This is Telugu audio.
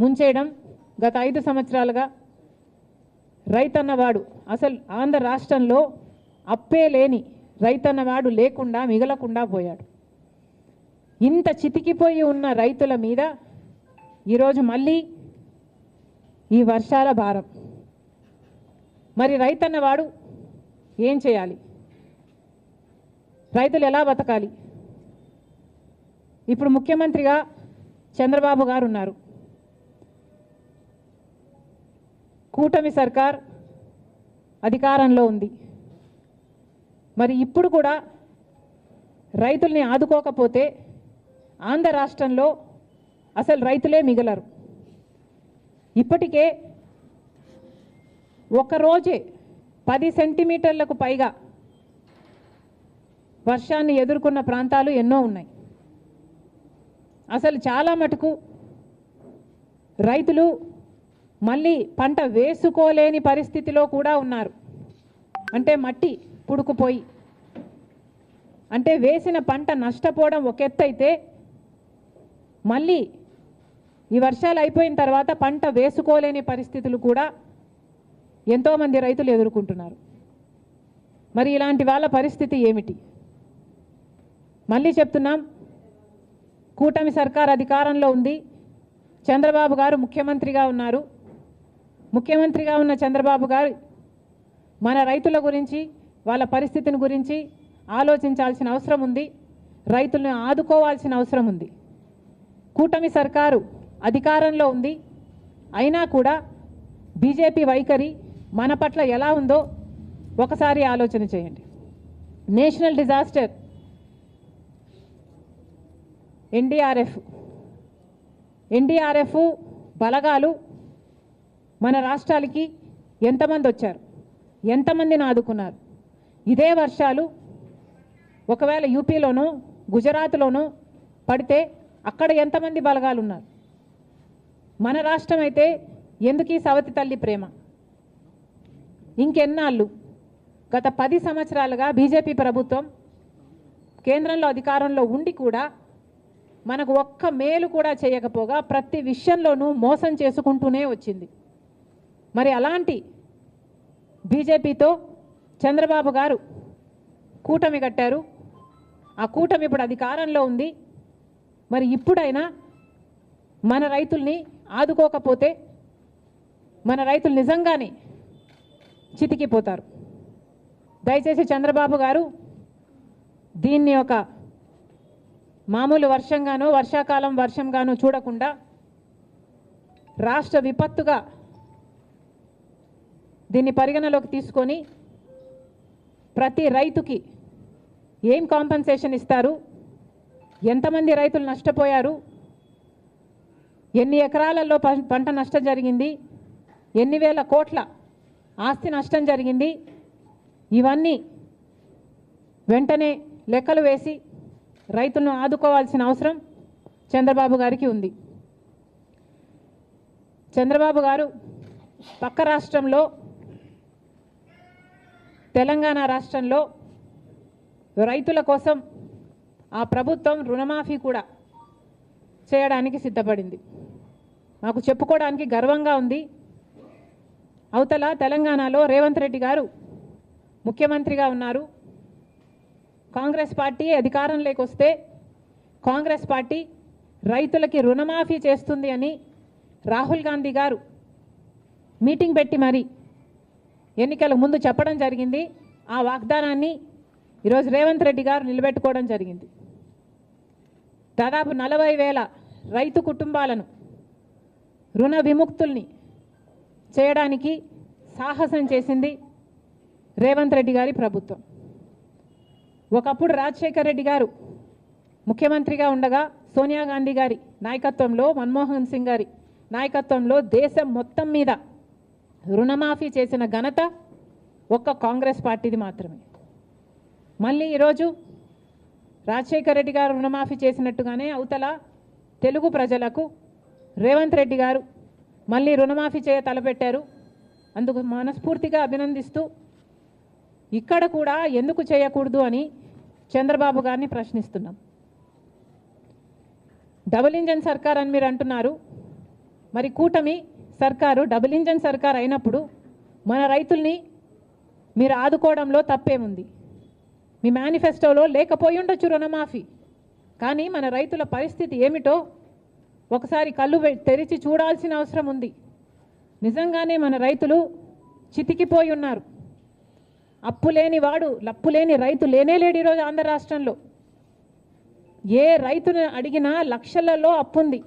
ముంచేయడం గత ఐదు సంవత్సరాలుగా రైతన్నవాడు అసలు ఆంధ్ర రాష్ట్రంలో అప్పే లేని రైతన్నవాడు లేకుండా మిగలకుండా పోయాడు. ఇంత చితికిపోయి ఉన్న రైతుల మీద ఈరోజు మళ్ళీ ఈ వర్షాల భారం. మరి రైతన్నవాడు ఏం చేయాలి? రైతులు ఎలా బతకాలి? ఇప్పుడు ముఖ్యమంత్రిగా చంద్రబాబు గారు ఉన్నారు. కూటమి సర్కార్ అధికారంలో ఉంది. మరి ఇప్పుడు కూడా రైతుల్ని ఆదుకోకపోతే ఆంధ్ర రాష్ట్రంలో అసలు రైతులే మిగలరు. ఇప్పటికే ఒకరోజే పది సెంటీమీటర్లకు పైగా వర్షాన్ని ఎదుర్కొన్న ప్రాంతాలు ఎన్నో ఉన్నాయి. అసలు చాలా మటుకు రైతులు మళ్ళీ పంట వేసుకోలేని పరిస్థితిలో కూడా ఉన్నారు. అంటే మట్టి పుడుకుపోయి. అంటే వేసిన పంట నష్టపోవడం ఒక ఎత్తైతే మళ్ళీ ఈ వర్షాలు అయిపోయిన తర్వాత పంట వేసుకోలేని పరిస్థితులు కూడా ఎంతోమంది రైతులు ఎదుర్కొంటున్నారు. మరి ఇలాంటి వాళ్ళ పరిస్థితి ఏమిటి? మళ్ళీ చెప్తున్నాం కూటమి సర్కార్ అధికారంలో ఉంది. చంద్రబాబు గారు ముఖ్యమంత్రిగా ఉన్నారు. ముఖ్యమంత్రిగా ఉన్న చంద్రబాబు గారు మన రైతుల గురించి వాళ్ళ పరిస్థితిని గురించి ఆలోచించాల్సిన అవసరం ఉంది. రైతులను ఆదుకోవాల్సిన అవసరం ఉంది. కూటమి సర్కారు అధికారంలో ఉంది. అయినా కూడా బీజేపీ వైఖరి మన పట్ల ఎలా ఉందో ఒకసారి ఆలోచన చేయండి. National disaster NDRF. ఎన్డీఆర్ఎఫ్ బలగాలు మన రాష్ట్రాలకి ఎంతమంది వచ్చారు? ఎంతమందిని ఆదుకున్నారు? ఇదే వర్షాలు ఒకవేళ యూపీలోనూ గుజరాత్లోనూ పడితే అక్కడ ఎంతమంది బలగాలు ఉన్నారు మన రాష్ట్రం అయితే ఎందుకు ఈ సవతి తల్లి ప్రేమ? ఇంకెన్నాళ్ళు? గత పది సంవత్సరాలుగా బీజేపీ ప్రభుత్వం కేంద్రంలో అధికారంలో ఉండి కూడా మనకు ఒక్క మేలు కూడా చేయకపోగా ప్రతి విషయంలోనూ మోసం చేసుకుంటూనే వచ్చింది. మరి అలాంటి బీజేపీతో చంద్రబాబు గారు కూటమి కట్టారు. ఆ కూటమి ఇప్పుడు అధికారంలో ఉంది. మరి ఇప్పుడైనా మన రైతుల్ని ఆదుకోకపోతే మన రైతులు నిజంగానే చితికిపోతారు. దయచేసి చంద్రబాబు గారు దీన్ని ఒక మామూలు వర్షంగానో వర్షాకాలం వర్షంగానో చూడకుండా రాష్ట్ర విపత్తుగా దీన్ని పరిగణలోకి తీసుకొని ప్రతి రైతుకి ఏం కాంపన్సేషన్ ఇస్తారు? ఎంతమంది రైతులు నష్టపోయారు? ఎన్ని ఎకరాలలో పంట నష్టం జరిగింది? ఎన్ని వేల కోట్ల ఆస్తి నష్టం జరిగింది? ఇవన్నీ వెంటనే లెక్కలు వేసి రైతులను ఆదుకోవాల్సిన అవసరం చంద్రబాబు గారికి ఉంది. చంద్రబాబు గారు పక్క రాష్ట్రంలో తెలంగాణ రాష్ట్రంలో రైతుల కోసం ఆ ప్రభుత్వం రుణమాఫీ కూడా చేయడానికి సిద్ధపడింది. మాకు చెప్పుకోవడానికి గర్వంగా ఉంది. అవతల తెలంగాణలో రేవంత్ రెడ్డి గారు ముఖ్యమంత్రిగా ఉన్నారు. కాంగ్రెస్ పార్టీ అధికారంలోకి వస్తే కాంగ్రెస్ పార్టీ రైతులకి రుణమాఫీ చేస్తుంది అని రాహుల్ గాంధీ గారు మీటింగ్ పెట్టి మరి ఎన్నికల ముందు చెప్పడం జరిగింది. ఆ వాగ్దానాన్ని ఈరోజు రేవంత్ రెడ్డి గారు నిలబెట్టుకోవడం జరిగింది. దాదాపు నలభై వేల రైతు కుటుంబాలను రుణ విముక్తుల్ని చేయడానికి సాహసం చేసింది రేవంత్ రెడ్డి గారి ప్రభుత్వం. ఒకప్పుడు రాజశేఖర రెడ్డి గారు ముఖ్యమంత్రిగా ఉండగా సోనియా గాంధీ గారి నాయకత్వంలో మన్మోహన్ సింగ్ గారి నాయకత్వంలో దేశం మొత్తం మీద రుణమాఫీ చేసిన ఘనత ఒక్క కాంగ్రెస్ పార్టీది మాత్రమే. మళ్ళీ ఈరోజు రాజశేఖర రెడ్డి గారు రుణమాఫీ చేసినట్టుగానే అవతల తెలుగు ప్రజలకు రేవంత్ రెడ్డి గారు మళ్ళీ రుణమాఫీ చేయ తలపెట్టారు. అందుకు మనస్ఫూర్తిగా అభినందిస్తూ ఇక్కడ కూడా ఎందుకు చేయకూడదు అని చంద్రబాబు గారిని ప్రశ్నిస్తున్నాం. డబుల్ ఇంజన్ సర్కార్ అని మీరు అంటున్నారు. మరి కూటమి సర్కారు డబుల్ ఇంజన్ సర్కార్ అయినప్పుడు మన రైతుల్ని మీరు ఆదుకోవడంలో తప్పేముంది? మీ మేనిఫెస్టోలో లేకపోయి ఉండొచ్చు రుణమాఫీ. కానీ మన రైతుల పరిస్థితి ఏమిటో ఒకసారి కళ్ళు వె- తెరిచి చూడాల్సిన అవసరం ఉంది. నిజంగానే మన రైతులు చితికిపోయి ఉన్నారు. అప్పు లేని వాడు లప్పు లేని రైతు లేనే లేడు ఈరోజు ఆంధ్ర రాష్ట్రంలో. ఏ రైతును అడిగినా లక్షలలో అప్పుంది.